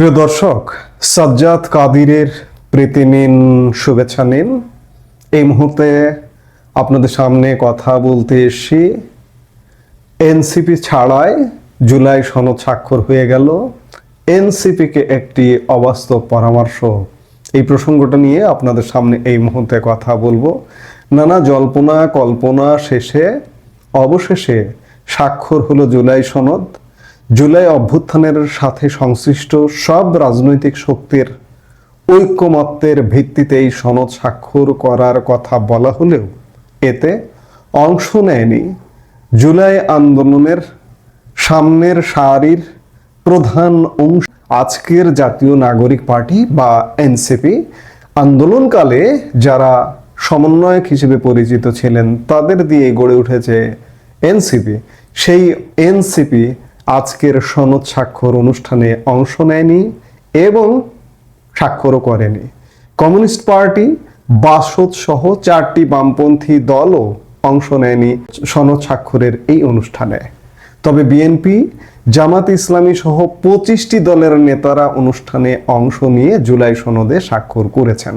প্রিয় দর্শক, সাজ্জাদ কাদিরের প্রীতি নিন শুভেচ্ছা নিন। এই মুহূর্তে আপনাদের সামনে কথা বলতে এসেছি। এনসিপি ছাড়াই জুলাই সনদ স্বাক্ষর হয়ে গেল। এনসিপিকে একটি অবাস্তব পরামর্শ। এই প্রসঙ্গটা নিয়ে আপনাদের সামনে এই মুহূর্তে কথা বলব। নানা জল্পনা কল্পনা শেষে অবশেষে স্বাক্ষর হলো জুলাই সনদ। জুলাই অভ্যুত্থানের সাথে সংশ্লিষ্ট সব রাজনৈতিক শক্তির ঐক্যমত্যের ভিত্তিতে এই সনদ স্বাক্ষর করার কথা বলা হলেও এতে অংশ নেয়নি জুলাই আন্দোলনের সামনের সারির প্রধান অংশ। আজকের জাতীয় নাগরিক পার্টি বা এনসিপি আন্দোলনকালে যারা সমন্বয়ক হিসেবে পরিচিত ছিলেন, তাদের দিয়ে গড়ে উঠেছে এনসিপি। সেই এনসিপি আজকের সনদ স্বাক্ষর অনুষ্ঠানে অংশ নেয়নি এবং স্বাক্ষরও করেনি। কমিউনিস্ট পার্টি বাসদ সহ চারটি বামপন্থী দলও অংশ নেয়নি সনদ স্বাক্ষরের এই অনুষ্ঠানে। তবে বিএনপি, জামাত ইসলামী সহ পঁচিশটি দলের নেতারা অনুষ্ঠানে অংশ নিয়ে জুলাই সনদে স্বাক্ষর করেছেন।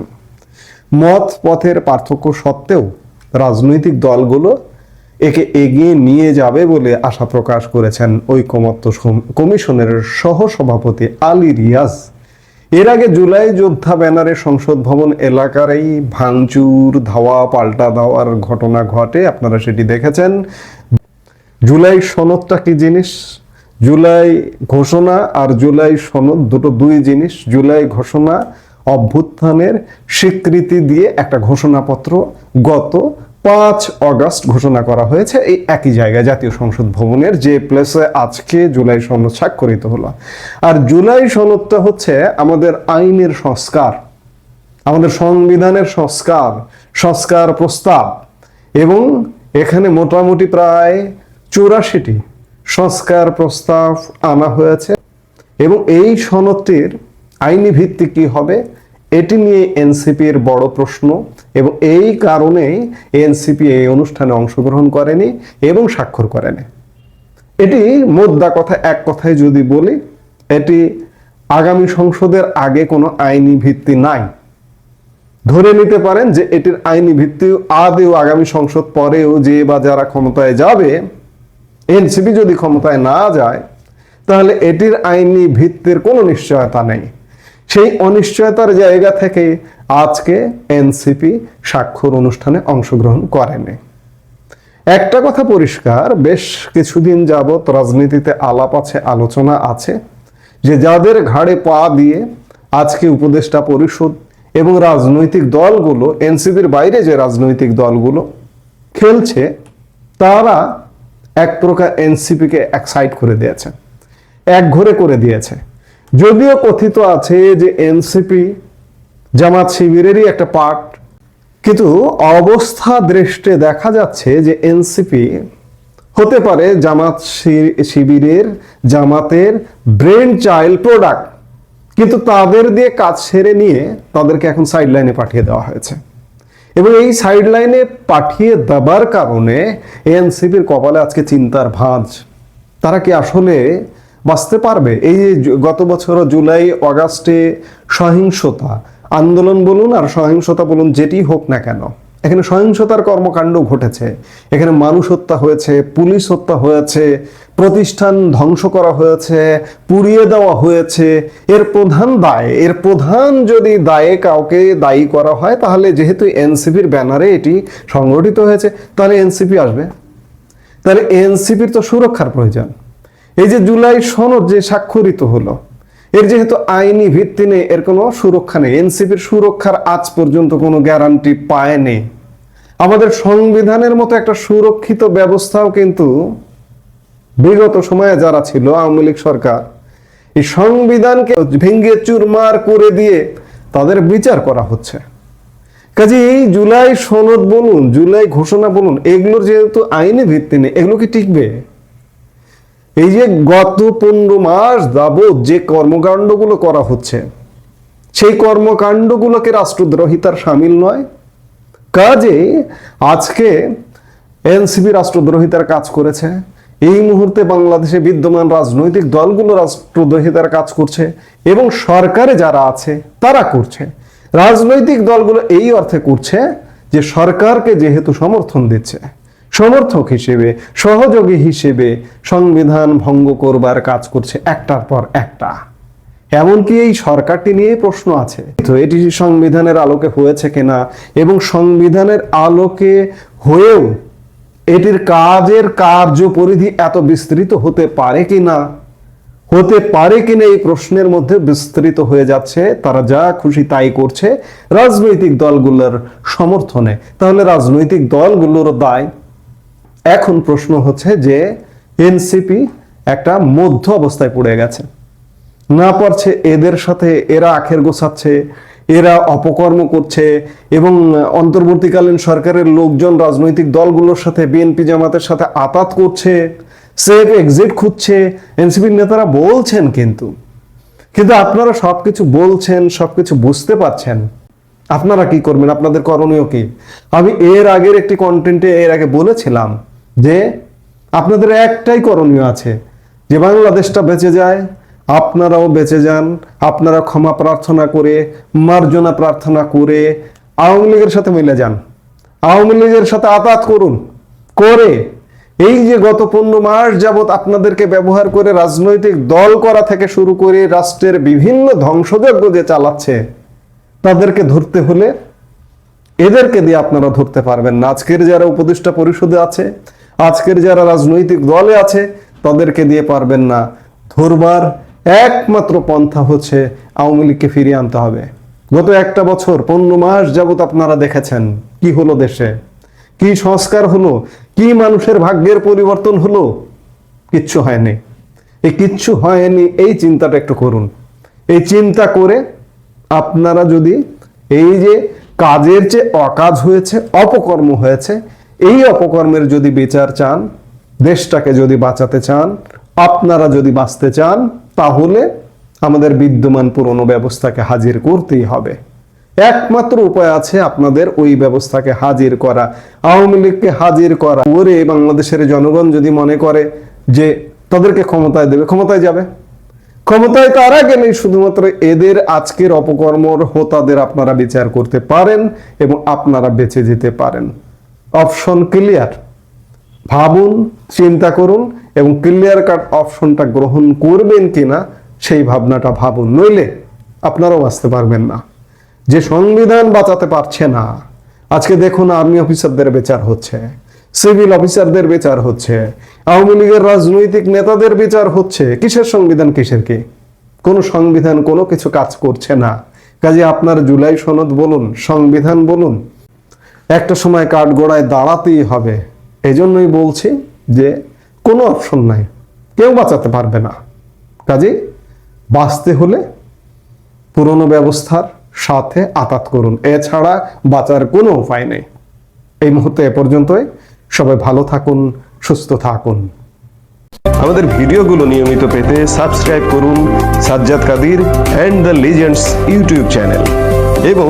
মত পথের পার্থক্য সত্ত্বেও রাজনৈতিক দলগুলো একে এগিয়ে নিয়ে যাবে বলে আশা প্রকাশ করেছেন ঐকমত্য কমিশনের সহ সভাপতি আলী রিয়াজ। এর আগে জুলাই যোদ্ধা ব্যানারে সংসদ ভবন এলাকারই ভাঙচুর, ধাওয়া, পাল্টা দেওয়ার ঘটনা ঘটে, আপনারা সেটি দেখেছেন। জুলাই সনদটা কি জিনিস? জুলাই ঘোষণা আর জুলাই সনদ দুটো দুই জিনিস। জুলাই ঘোষণা অভ্যুত্থানের স্বীকৃতি দিয়ে একটা ঘোষণাপত্র গত পাঁচ অগস্ট ঘোষণা করা হয়েছে এই একই জায়গায় জাতীয় সংসদ ভবনের যে প্লেসে আজকে জুলাই সনদ স্বাক্ষরিত হলো। আর জুলাই সনদটা হচ্ছে আমাদের আইনের সংস্কার, আমাদের সংবিধানের সংস্কার সংস্কার প্রস্তাব এবং এখানে মোটামুটি প্রায় চৌরাশিটি সংস্কার প্রস্তাব আনা হয়েছে এবং এই সনদটির আইনি ভিত্তি কি হবে এটি নিয়ে এনসিপির বড় প্রশ্ন এবং এই কারণেই এনসিপি এই অনুষ্ঠানে অংশগ্রহণ করেনি এবং স্বাক্ষর করেনি। এটি মোদ্দা কথা, এক কথায় যদি বলি, এটি আগামী সংসদের আগে কোনো আইনি ভিত্তি নাই। ধরে নিতে পারেন যে এটির আইনি ভিত্তি আদেও আগামী সংসদ পরেও যে বা যারা ক্ষমতায় যাবে, এনসিপি যদি ক্ষমতায় না যায়, তাহলে এটির আইনি ভিত্তির কোনো নিশ্চয়তা নেই। সেই অনিশ্চয়তার জায়গা থেকে আজকে এনসিপি স্বাক্ষর অনুষ্ঠানে অংশগ্রহণ করেনি। একটা কথা পরিষ্কার, বেশ কিছুদিন যাবৎ রাজনীতিতে আলাপ আছে, আলোচনা আছে, যে যাদের ঘাড়ে পা দিয়ে আজকে উপদেষ্টা পরিষদ এবং রাজনৈতিক দলগুলো, এনসিপির বাইরে যে রাজনৈতিক দলগুলো খেলছে, তারা এক প্রকার এনসিপিকে এক সাইড করে দিয়েছে এক ঘরে করে দিয়েছে। যদিও কথিত আছে যে এনসিপি জামাত শিবিরেরই একটা পার্ট, কিন্তু অবস্থা দৃষ্টে দেখা যাচ্ছে যে এনসিপি হতে পারে জামাত শিবিরের, জামাতের ব্রেন চাইল্ড প্রোডাক্ট। কিন্তু তাদের দিয়ে কাজ সেরে নিয়ে তাদেরকে এখন সাইড লাইনে পাঠিয়ে দেওয়া হয়েছে। এবং এই সাইড লাইনে পাঠিয়ে দেবার কারণে এনসিপির কপালে আজকে চিন্তার ভাঁজ। তারা কি আসলে বাঁচতে পারবে। এই যে গত বছর জুলাই, অগাস্টে সহিংসতা। আন্দোলন বলুন আর সহিংসতা বলুন যেটি হোক না কেন। এখানে সহিংসতার কর্মকাণ্ড ঘটেছে। এখানে মানুষ হত্যা হয়েছে, পুলিশ হত্যা হয়েছে, প্রতিষ্ঠান ধ্বংস করা হয়েছে, পুড়িয়ে দেওয়া হয়েছে। এর প্রধান দায়, এর প্রধান যদি দায়ে কাউকে দায়ী করা হয়, তাহলে যেহেতু এনসিপির ব্যানারে এটি সংগঠিত হয়েছে, তাহলে এনসিপি আসবে। তাহলে এনসিপির তো সুরক্ষার প্রয়োজন। এই যে জুলাই সনদ যে স্বাক্ষরিত হলো, এর যেহেতু আইনি ভিত্তি নেই, এর কোনো সুরক্ষা নেই। এনসিপির সুরক্ষার আজ পর্যন্ত কোনো গ্যারান্টি পায়নি। আমাদের সংবিধানের মতো একটা সুরক্ষিত ব্যবস্থাও কিন্তু বিগত সময়ে যারা ছিল আওয়ামী লীগ সরকার, এই সংবিধানকে ভেঙ্গে চুরমার করে দিয়ে তাদের বিচার করা হচ্ছে। কাজে এই জুলাই সনদ বলুন, জুলাই ঘোষণা বলুন, এগুলোর যেহেতু আইনি ভিত্তি নেই, এগুলো কি টিকবে? এই যে গত পনেরো মাস যাবৎ যে কর্মকাণ্ডগুলো করা হচ্ছে, সেই কর্মকাণ্ডগুলোকে রাষ্ট্রদ্রোহিতার সামিল নয়। কাজে আজকে এনসিপি রাষ্ট্রদ্রোহিতার কাজ করেছে। এই মুহূর্তে বাংলাদেশে বিদ্যমান রাজনৈতিক দলগুলো রাষ্ট্রদ্রোহিতার কাজ করছে এবং সরকারে যারা আছে, তারা করছে। রাজনৈতিক দলগুলো এই অর্থে করছে যে সরকারকে যেহেতু সমর্থন দিচ্ছে। সমর্থক হিসেবে, সহযোগী হিসেবে সংবিধান ভঙ্গ করবার কাজ করছে একটার পর একটা। এমনকি এই সরকারটি নিয়ে প্রশ্ন আছে। তো এটি সংবিধানের আলোকে হয়েছে কিনা এবং সংবিধানের আলোকে হয়েও এটির কাজের কার্য পরিধি এত বিস্তৃত হতে পারে কি না হতে পারে কিনা এই প্রশ্নের মধ্যে বিস্তৃত হয়ে যাচ্ছে। তারা যা খুশি তাই করছে। রাজনৈতিক দলগুলোর সমর্থনে। তাহলে রাজনৈতিক দলগুলোর দায় এখন প্রশ্ন হচ্ছে যে এনসিপি একটা মধ্য অবস্থায় পড়ে গেছে। না পারছে এদের সাথে, এরা আখের গোছাচ্ছে, এরা অপকর্ম করছে এবং অন্তর্বর্তীকালীন সরকারের লোকজন, রাজনৈতিক দলগুলোর সাথে, বিএনপি জামাতের সাথে আতাত করছে, সেফ এক্সিট খুঁজছে, এনসিপির নেতারা বলছেন কিন্তু। কিন্তু আপনারা সবকিছু বলছেন, সবকিছু বুঝতে পারছেন। আপনারা কি করবেন? আপনাদের করণীয় কি? আমি এর আগের একটি কন্টেন্টে এর আগে বলেছিলাম যে আপনাদের একটাই করণীয় আছে যে বাংলাদেশটা বেঁচে যায়, আপনারাও বেঁচে যান, আপনারা ক্ষমা প্রার্থনা করে, মার্জনা প্রার্থনা করে আওয়ামী লীগের সাথে মিলে যান। আওয়ামী লীগের সাথে আতাত করুন, করে। এই যে গত পনেরো মাস যাবৎ আপনাদেরকে ব্যবহার করে রাজনৈতিক দল করা থেকে শুরু করে রাষ্ট্রের বিভিন্ন ধ্বংসযজ্ঞ যে চালাচ্ছে, তাদেরকে ধরতে হলে এদেরকে দিয়ে আপনারা ধরতে পারবেন না। আজকের যারা উপদেষ্টা পরিষদে আছে আজকের যারা রাজনৈতিক দলে আছে, তাদেরকে দিয়ে পারবেন না। ধরবার একমাত্র পন্থা হচ্ছে আওয়ামী লীগকে ফিরিয়ে আনতে হবে। গত একটা বছর, পনেরো মাস যাবত আপনারা দেখেছেন কি হলো দেশে। কি সংস্কার হলো? কি মানুষের ভাগ্যের পরিবর্তন হলো? কিচ্ছু হয়নি। এই কিচ্ছু হয়নি, এই চিন্তাটা একটু করুন। এই চিন্তা করে আপনারা যদি এই যে কাজের যে অকাজ হয়েছে, অপকর্ম হয়েছে এই অপকর্মের যদি বিচার চান, দেশটাকে যদি বাঁচাতে চান, আপনারা যদি বাঁচতে চান, তাহলে আমাদের বিদ্যমান পুরনো ব্যবস্থাকে হাজির করতেই হবে। একমাত্র উপায় আছে আপনাদের ওই ব্যবস্থাকে হাজির করা। আওয়ামী লীগকে হাজির করা। করে বাংলাদেশের জনগণ যদি মনে করে যে তাদেরকে ক্ষমতায় দেবে, ক্ষমতায় যাবে। ক্ষমতায় তারা গেলেই শুধুমাত্র এদের আজকের অপকর্মর হোতাদের আপনারা বিচার করতে পারেন এবং আপনারা বেঁচে যেতে পারেন। Option clear. ভাবুন, চিন্তা করুন এবং ক্লিয়ার কাট অপশনটা গ্রহণ করবেন কিনা সেই ভাবনাটা ভাবুন, নইলে আপনারাও বাঁচতে পারবেন না। যে সংবিধান বাঁচাতে পারছে না, আজকে দেখুন আর্মি অফিসারদের বিচার হচ্ছে, সিভিল অফিসারদের বিচার হচ্ছে, আওয়ামী লীগের রাজনৈতিক নেতাদের বিচার হচ্ছে। কিসের সংবিধান, কিসের কি? কোন সংবিধান কোনো কিছু কাজ করছে না। কাজে আপনার জুলাই সনদ বলুন, সংবিধান বলুন একটা সময় কাঠগোড়ায় দাঁড়াতেই হবে। এই জন্যই বলছি যে কোনো অপশন নাই। কেউ বাঁচাতে পারবে না। কাজে বাঁচতে হলে পুরনো ব্যবস্থার সাথে আতাত করুন। এছাড়া বাঁচার কোনো উপায় নেই। এই মুহূর্তে এ পর্যন্তই। সবাই ভালো থাকুন, সুস্থ থাকুন। আমাদের ভিডিওগুলো নিয়মিত পেতে সাবস্ক্রাইব করুন Sajjad Kadir and the legends YouTube channel. এবং